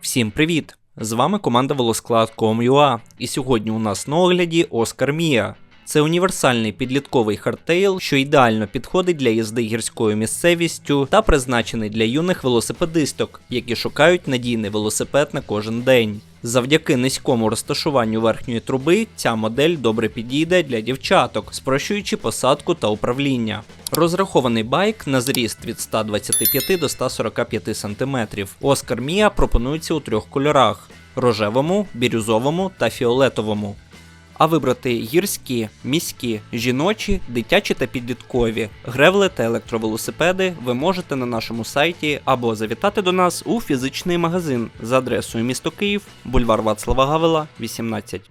Всім привіт! З вами команда Волосклад.com.ua і сьогодні у нас на огляді Оскар Мія. Це універсальний підлітковий хардтейл, що ідеально підходить для їзди гірською місцевістю та призначений для юних велосипедисток, які шукають надійний велосипед на кожен день. Завдяки низькому розташуванню верхньої труби ця модель добре підійде для дівчаток, спрощуючи посадку та управління. Розрахований байк на зріст від 125 до 145 см. Оскар Мія пропонується у трьох кольорах: рожевому, бірюзовому та фіолетовому. А вибрати гірські, міські, жіночі, дитячі та підліткові, гревли та електровелосипеди ви можете на нашому сайті або завітати до нас у фізичний магазин за адресою місто Київ, бульвар Вацлава Гавела, 18.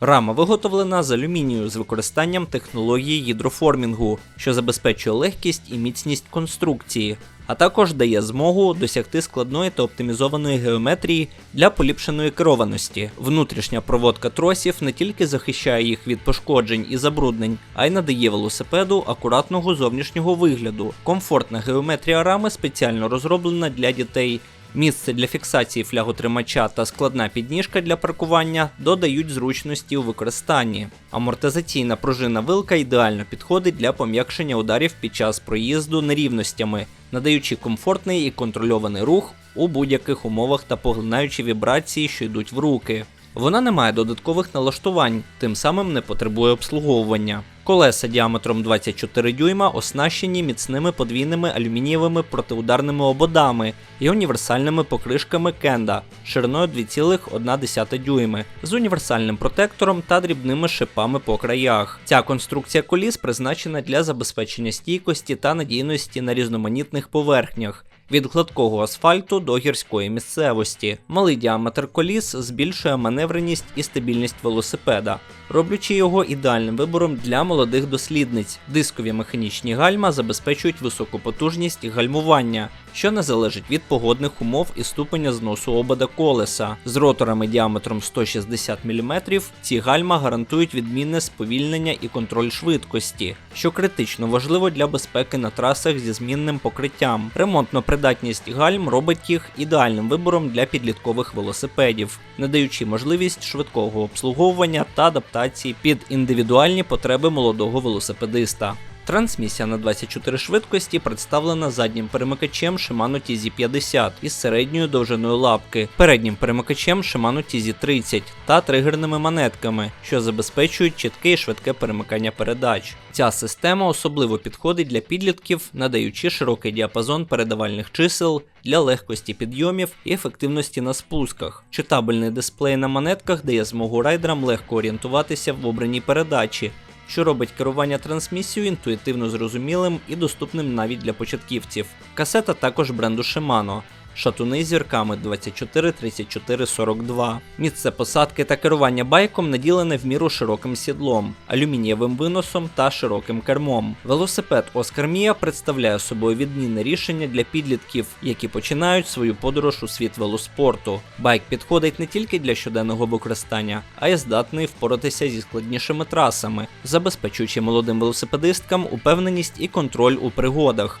Рама виготовлена з алюмінію з використанням технології гідроформінгу, що забезпечує легкість і міцність конструкції, а також дає змогу досягти складної та оптимізованої геометрії для поліпшеної керованості. Внутрішня проводка тросів не тільки захищає їх від пошкоджень і забруднень, а й надає велосипеду акуратного зовнішнього вигляду. Комфортна геометрія рами спеціально розроблена для дітей. Місце для фіксації фляготримача та складна підніжка для паркування додають зручності у використанні. Амортизаційна пружина вилка ідеально підходить для пом'якшення ударів під час проїзду нерівностями, надаючи комфортний і контрольований рух у будь-яких умовах та поглинаючи вібрації, що йдуть в руки. Вона не має додаткових налаштувань, тим самим не потребує обслуговування. Колеса діаметром 24 дюйма оснащені міцними подвійними алюмінієвими протиударними ободами і універсальними покришками Кенда шириною 2,1 дюйми з універсальним протектором та дрібними шипами по краях. Ця конструкція коліс призначена для забезпечення стійкості та надійності на різноманітних поверхнях. Від гладкого асфальту до гірської місцевості. Малий діаметр коліс збільшує маневреність і стабільність велосипеда, роблячи його ідеальним вибором для молодих дослідниць. Дискові механічні гальма забезпечують високу потужність гальмування, що не залежить від погодних умов і ступеня зносу обода колеса. З роторами діаметром 160 мм ці гальма гарантують відмінне сповільнення і контроль швидкості, що критично важливо для безпеки на трасах зі змінним покриттям. Ремонтно придатність гальм робить їх ідеальним вибором для підліткових велосипедів, надаючи можливість швидкого обслуговування та адаптації під індивідуальні потреби молодого велосипедиста. Трансмісія на 24 швидкості представлена заднім перемикачем Shimano TZ50 із середньою довжиною лапки, переднім перемикачем Shimano TZ30 та тригерними монетками, що забезпечують чітке і швидке перемикання передач. Ця система особливо підходить для підлітків, надаючи широкий діапазон передавальних чисел для легкості підйомів і ефективності на спусках. Читабельний дисплей на монетках дає змогу райдерам легко орієнтуватися в обраній передачі що робить керування трансмісією інтуїтивно зрозумілим і доступним навіть для початківців. Касета також бренду Shimano. Шатуни зірками 24, 34, 42. Місце посадки та керування байком наділене в міру широким сідлом, алюмінієвим виносом та широким кермом. Велосипед Оскар Мія представляє собою відмінне рішення для підлітків, які починають свою подорож у світ велоспорту. Байк підходить не тільки для щоденного використання, а й здатний впоратися зі складнішими трасами, забезпечуючи молодим велосипедисткам упевненість і контроль у пригодах.